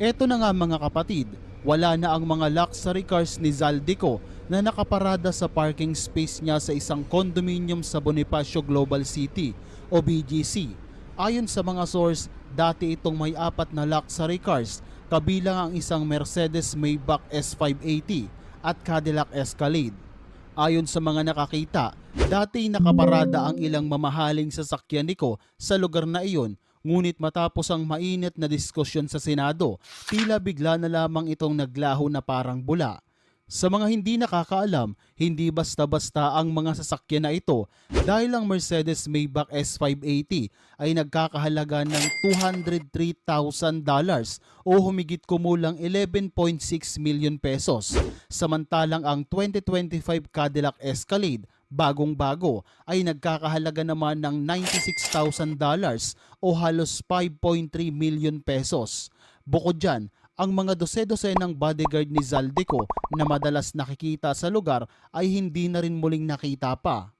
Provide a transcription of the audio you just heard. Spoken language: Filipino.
Eto na nga mga kapatid, wala na ang mga luxury cars ni Zaldico na nakaparada sa parking space niya sa isang condominium sa Bonifacio Global City o BGC. Ayon sa mga source, dati itong may apat na luxury cars kabilang ang isang Mercedes Maybach S580 at Cadillac Escalade. Ayon sa mga nakakita, dati nakaparada ang ilang mamahaling sasakyan niko sa lugar na iyon ngunit matapos ang mainit na diskusyon sa Senado, tila bigla na lamang itong naglaho na parang bula. Sa mga hindi nakakaalam, hindi basta-basta ang mga sasakyan na ito dahil ang Mercedes Maybach S580 ay nagkakahalaga ng $203,000 o humigit kumulang 11.6 million pesos. Samantalang ang 2025 Cadillac Escalade bagong-bago ay nagkakahalaga naman ng $96,000 o halos 5.3 million pesos. Bukod dyan, ang mga dose-dose ng bodyguard ni Zaldico na madalas nakikita sa lugar ay hindi na rin muling nakita pa.